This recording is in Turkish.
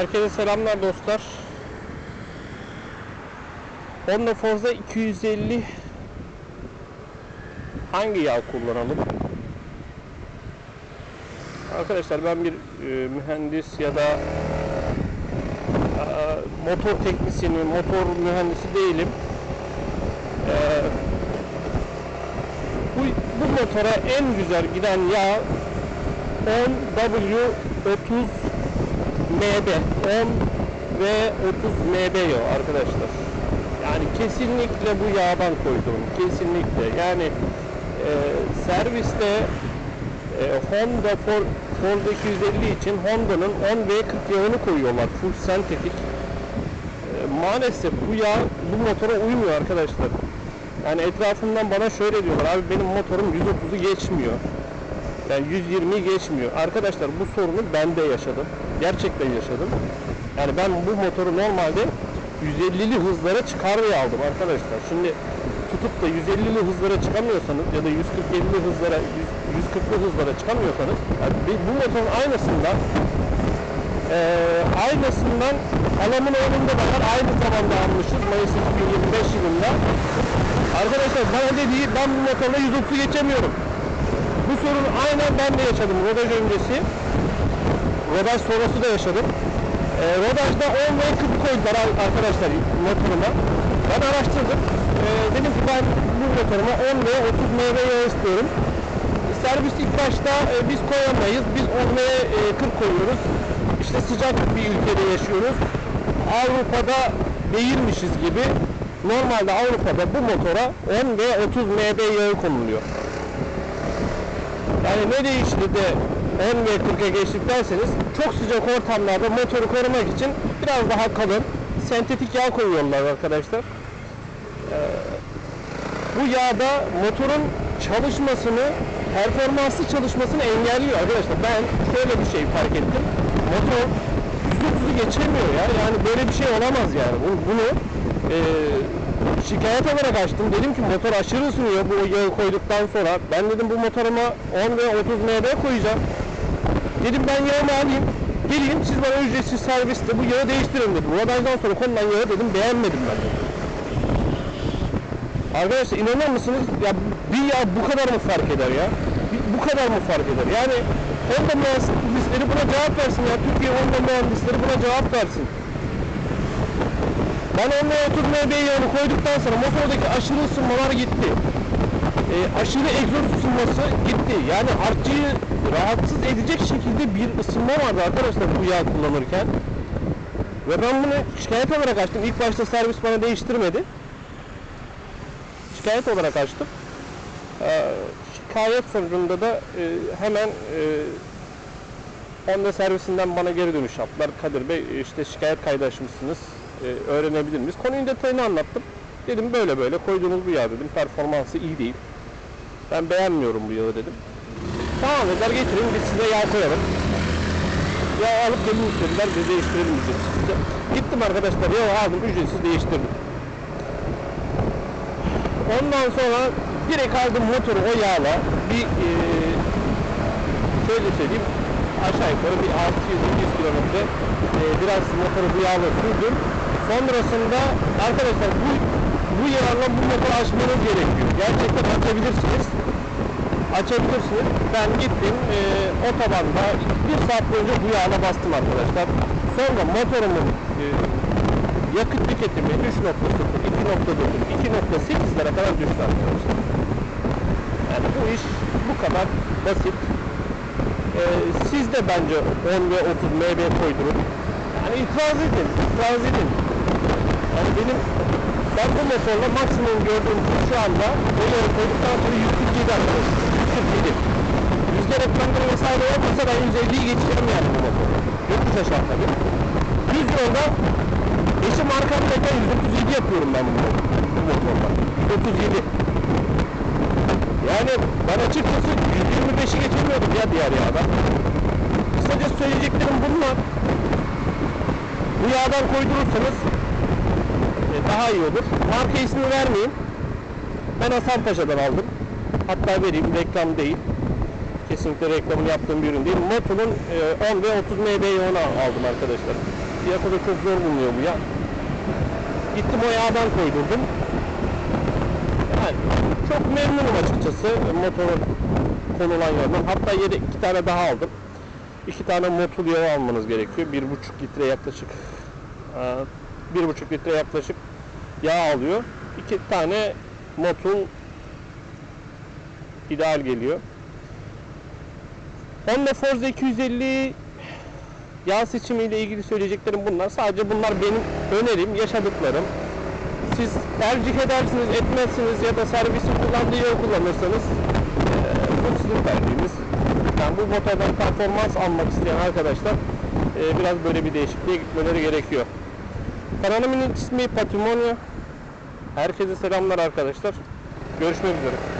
Herkese selamlar dostlar. Honda Forza 250 hangi yağ kullanalım? Arkadaşlar ben bir e, mühendis ya da e, motor teknisyeni, motor mühendisi değilim. E, bu, bu motora en güzel giden yağ 10W30 MB 10 ve 30 MB yağı arkadaşlar. Yani kesinlikle bu yağdan koydum. Kesinlikle. Yani e, serviste e, Honda For, Forza 250 için Honda'nın 10V40 yağını koyuyorlar. Full sentetik. E, maalesef bu yağ bu motora uymuyor arkadaşlar. Yani etrafımdan bana şöyle diyorlar. Abi benim motorum 130'u geçmiyor. Yani 120 geçmiyor. Arkadaşlar bu sorunu ben de yaşadım. Gerçekten yaşadım. Yani ben bu motoru normalde 150'li hızlara çıkar diye aldım arkadaşlar. Şimdi tutup da 150'li hızlara çıkamıyorsanız ya da 147'li hızlara 100, 140'lı hızlara çıkamıyorsanız yani bu motorun aynısından eee aynısından alamın önünde de var. Aynı zamanda almışız Mayıs 2025 yılında. Arkadaşlar bana dediği ben bu motorla 130 geçemiyorum. Bu sorun aynen ben de yaşadım rodaj öncesi. Rodaj sonrası da yaşadım. E, rodajda 10 ve 40 koydular ar- arkadaşlar motoruma. Ben araştırdım. E, dedim ki ben bu motoruma 10 ve 30 mv istiyorum. Servis ilk başta e, biz koyamayız. Biz 10 ve e, 40 koyuyoruz. İşte sıcak bir ülkede yaşıyoruz. Avrupa'da değilmişiz gibi. Normalde Avrupa'da bu motora 10 ve 30 mb yağı konuluyor. Yani ne değişti de 10 ve 40'a geçtik derseniz çok sıcak ortamlarda motoru korumak için biraz daha kalın sentetik yağ koyuyorlar arkadaşlar. Ee, bu yağda motorun çalışmasını, performanslı çalışmasını engelliyor arkadaşlar. Ben şöyle bir şey fark ettim. Motor 130'u geçemiyor ya. Yani böyle bir şey olamaz yani. Bunu, bunu e, şikayet olarak açtım. Dedim ki motor aşırı ısınıyor bu yağı koyduktan sonra. Ben dedim bu motoruma 10 ve 30 MB koyacağım. Dedim ben yağımı alayım. Geleyim siz bana ücretsiz serviste bu yağı değiştirin dedim. Rodajdan sonra konulan yağı dedim beğenmedim ben dedim. Arkadaşlar inanır mısınız? Ya bir yağ bu kadar mı fark eder ya? Bu kadar mı fark eder? Yani Honda mühendisleri buna cevap versin ya. Türkiye Honda mühendisleri buna cevap versin. Ben 10 ve 30 MB yağını koyduktan sonra motordaki aşırı ısınmalar gitti. Ee, aşırı egzoz ısınması gitti. Yani artçıyı rahatsız edecek şekilde bir ısınma vardı arkadaşlar bu yağ kullanırken. Ve ben bunu şikayet olarak açtım. İlk başta servis bana değiştirmedi. Şikayet olarak açtım. Ee, şikayet sonucunda da e, hemen e, Honda servisinden bana geri dönüş yaptılar. Kadir Bey işte şikayet kaydı açmışsınız. E, öğrenebilir miyiz? Konunun detayını anlattım. Dedim böyle böyle koyduğunuz bu yağ dedim. Performansı iyi değil. Ben beğenmiyorum bu yağı dedim. Tamam dediler getirin biz size yağ koyalım. Yağ alıp gelin istediler biz değiştirelim ücretsiz. Gittim arkadaşlar yağı aldım ücretsiz değiştirdim. Ondan sonra direkt aldım motoru o yağla bir e, şöyle söyleyeyim aşağı yukarı bir 600-700 kilometre e, biraz motoru bu yağla sürdüm. Sonrasında arkadaşlar bu bu yağla bu motoru açmanız gerekiyor. Gerçekten açabilirsiniz. Açabilirsiniz. Ben gittim e, otobanda bir saat boyunca bu yağla bastım arkadaşlar. Sonra motorumun e, yakıt tüketimi 3.0, 2.9, 2.8'lere kadar düştü arkadaşlar. Yani bu iş bu kadar basit. Ee, siz de bence 10 ve 30 MB koydurun. Yani itiraz edin, itiraz edin. Yani benim ben bu motorla maksimum gördüğüm şu anda o yere koyduktan sonra 147 arkadaşlar. 147. Rüzgar ekranları vesaire olmasa ben 150'yi geçeceğim yani bu motoru. Yokuş aşağı tabii. 100 yolda eşim arkamdayken 137 yapıyorum ben bu, bu motorla. 137. Yani ben açıkçası 125'i geçemiyordum ya diğer yağda. Kısaca söyleyeceklerim bunlar. Bu yağdan koydurursanız daha iyi olur. Marka ismi vermeyeyim. Ben Hasan Paşa'dan aldım. Hatta vereyim reklam değil. Kesinlikle reklamını yaptığım bir ürün değil. Moto'nun e, 10 ve 30 MB yağını aldım arkadaşlar. Piyasada çok zor bulunuyor bu yağ. Gittim o yağdan koydurdum. Yani çok memnunum açıkçası motora konulan yağdan. Hatta yedi iki tane daha aldım. İki tane motul yağı almanız gerekiyor. Bir buçuk litre yaklaşık e, bir buçuk litre yaklaşık yağ alıyor. İki tane motul ideal geliyor. Honda Forza 250 yağ seçimiyle ilgili söyleyeceklerim bunlar. Sadece bunlar benim önerim, yaşadıklarım. Siz tercih edersiniz, etmezsiniz ya da servisin kullandığı yağı kullanırsanız eee, bu sizin tercihiniz. Yani bu motordan performans almak isteyen arkadaşlar biraz böyle bir değişikliğe gitmeleri gerekiyor. Kanalımın ismi Patrimonio. Herkese selamlar arkadaşlar. Görüşmek üzere.